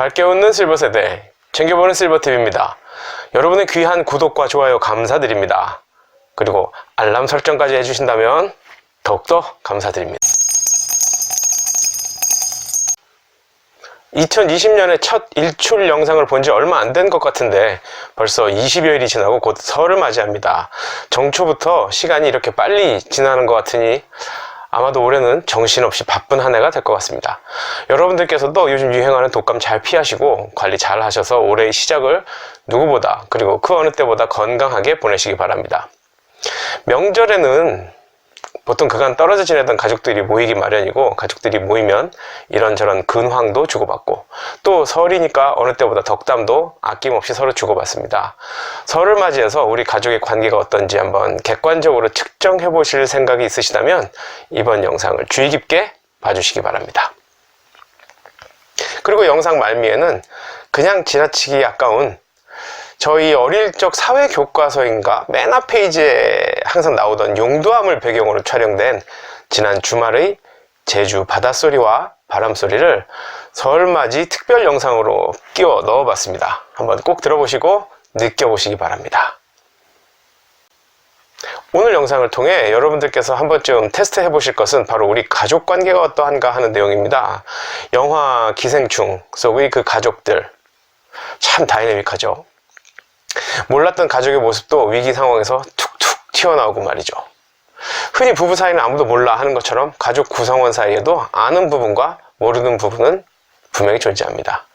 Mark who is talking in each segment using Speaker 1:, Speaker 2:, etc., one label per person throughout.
Speaker 1: 밝게 웃는 실버 세대, 챙겨보는 실버TV입니다. 여러분의 귀한 구독과 좋아요 감사드립니다. 그리고 알람 설정까지 해주신다면 더욱더 감사드립니다. 2020년에 첫 일출 영상을 본 지 얼마 안 된 것 같은데 벌써 20여일이 지나고 곧 설을 맞이합니다. 정초부터 시간이 이렇게 빨리 지나는 것 같으니 아마도 올해는 정신없이 바쁜 한 해가 될 것 같습니다. 여러분들께서도 요즘 유행하는 독감 잘 피하시고 관리 잘 하셔서 올해의 시작을 누구보다 그리고 그 어느 때보다 건강하게 보내시기 바랍니다. 명절에는 보통 그간 떨어져 지내던 가족들이 모이기 마련이고 가족들이 모이면 이런저런 근황도 주고받고 또 설이니까 어느 때보다 덕담도 아낌없이 서로 주고받습니다. 설을 맞이해서 우리 가족의 관계가 어떤지 한번 객관적으로 측정해 보실 생각이 있으시다면 이번 영상을 주의 깊게 봐주시기 바랍니다. 그리고 영상 말미에는 그냥 지나치기 아까운 저희 어릴 적 사회 교과서인가 맨 앞 페이지에 항상 나오던 용두암을 배경으로 촬영된 지난 주말의 제주 바닷소리와 바람소리를 설맞이 특별 영상으로 끼워 넣어봤습니다. 한번 꼭 들어보시고 느껴보시기 바랍니다. 오늘 영상을 통해 여러분들께서 한 번쯤 테스트 해보실 것은 바로 우리 가족 관계가 어떠한가 하는 내용입니다. 영화 기생충 속의 그 가족들 참 다이내믹하죠. 몰랐던 가족의 모습도 위기 상황에서 툭툭 튀어나오고 말이죠. 흔히 부부 사이는 아무도 몰라 하는 것처럼 가족 구성원 사이에도 아는 부분과 모르는 부분은 분명히 존재합니다.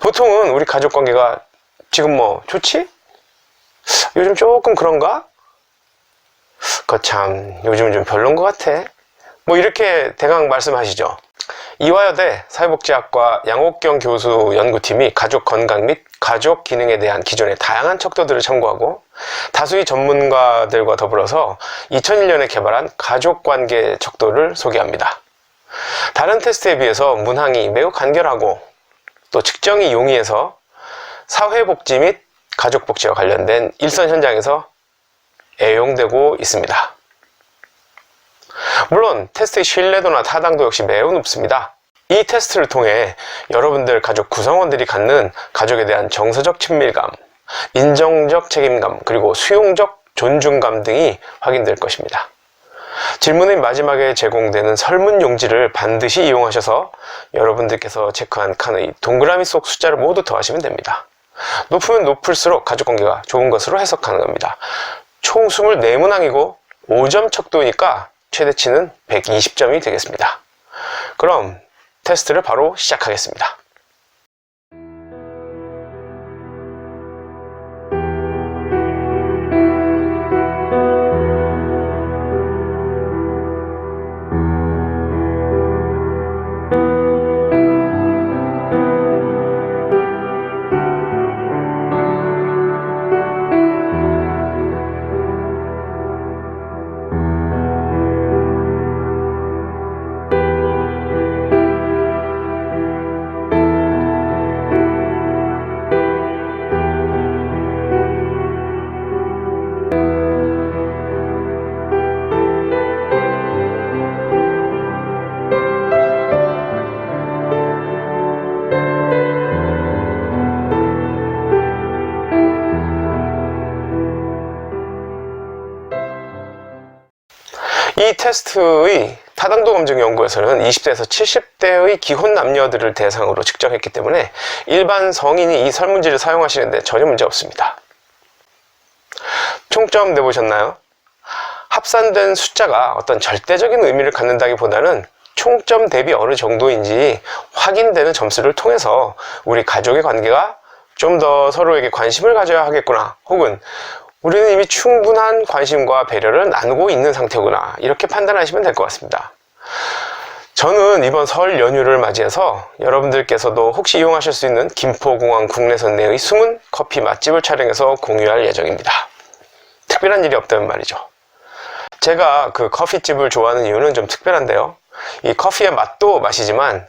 Speaker 1: 보통은 우리 가족 관계가 지금 뭐 좋지? 요즘 조금 그런가? 그참 요즘은 좀 별론 것 같아. 뭐 이렇게 대강 말씀하시죠. 이화여대 사회복지학과 양옥경 교수 연구팀이 가족 건강 및 가족 기능에 대한 기존의 다양한 척도들을 참고하고 다수의 전문가들과 더불어서 2001년에 개발한 가족관계 척도를 소개합니다. 다른 테스트에 비해서 문항이 매우 간결하고 또 측정이 용이해서 사회복지 및 가족복지와 관련된 일선 현장에서 애용되고 있습니다. 물론 테스트의 신뢰도나 타당도 역시 매우 높습니다. 이 테스트를 통해 여러분들 가족 구성원들이 갖는 가족에 대한 정서적 친밀감, 인정적 책임감, 그리고 수용적 존중감 등이 확인될 것입니다. 질문의 마지막에 제공되는 설문 용지를 반드시 이용하셔서 여러분들께서 체크한 칸의 동그라미 속 숫자를 모두 더하시면 됩니다. 높으면 높을수록 가족 관계가 좋은 것으로 해석하는 겁니다. 총 24문항이고 5점 척도니까 최대치는 120점이 되겠습니다. 그럼 테스트를 바로 시작하겠습니다. 이 테스트의 타당도 검증 연구에서는 20대에서 70대의 기혼 남녀들을 대상으로 측정했기 때문에 일반 성인이 이 설문지를 사용하시는데 전혀 문제 없습니다. 총점 내보셨나요? 합산된 숫자가 어떤 절대적인 의미를 갖는다기보다는 총점 대비 어느 정도인지 확인되는 점수를 통해서 우리 가족의 관계가 좀 더 서로에게 관심을 가져야 하겠구나 혹은 우리는 이미 충분한 관심과 배려를 나누고 있는 상태구나 이렇게 판단하시면 될 것 같습니다. 저는 이번 설 연휴를 맞이해서 여러분들께서도 혹시 이용하실 수 있는 김포공항 국내선 내의 숨은 커피 맛집을 촬영해서 공유할 예정입니다. 특별한 일이 없다면 말이죠. 제가 그 커피집을 좋아하는 이유는 좀 특별한데요. 이 커피의 맛도 맛이지만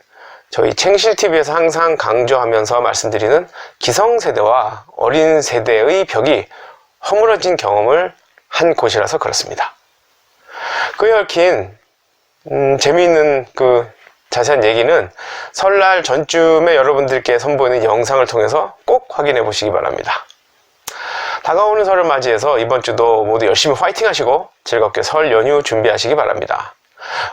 Speaker 1: 저희 챙실TV에서 항상 강조하면서 말씀드리는 기성세대와 어린 세대의 벽이 허물어진 경험을 한 곳이라서 그렇습니다. 그 얽힌 음, 재미있는 그 자세한 얘기는 설날 전쯤에 여러분들께 선보이는 영상을 통해서 꼭 확인해 보시기 바랍니다. 다가오는 설을 맞이해서 이번 주도 모두 열심히 화이팅 하시고 즐겁게 설 연휴 준비하시기 바랍니다.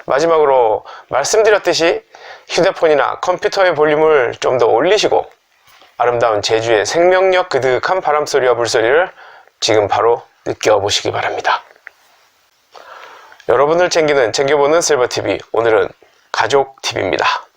Speaker 1: 마지막으로 말씀드렸듯이 휴대폰이나 컴퓨터의 볼륨을 좀 더 올리시고 아름다운 제주의 생명력 그득한 바람 소리와 물소리를 지금 바로 느껴보시기 바랍니다. 여러분을 챙기는 챙겨보는 실버TV 오늘은 가족TV입니다.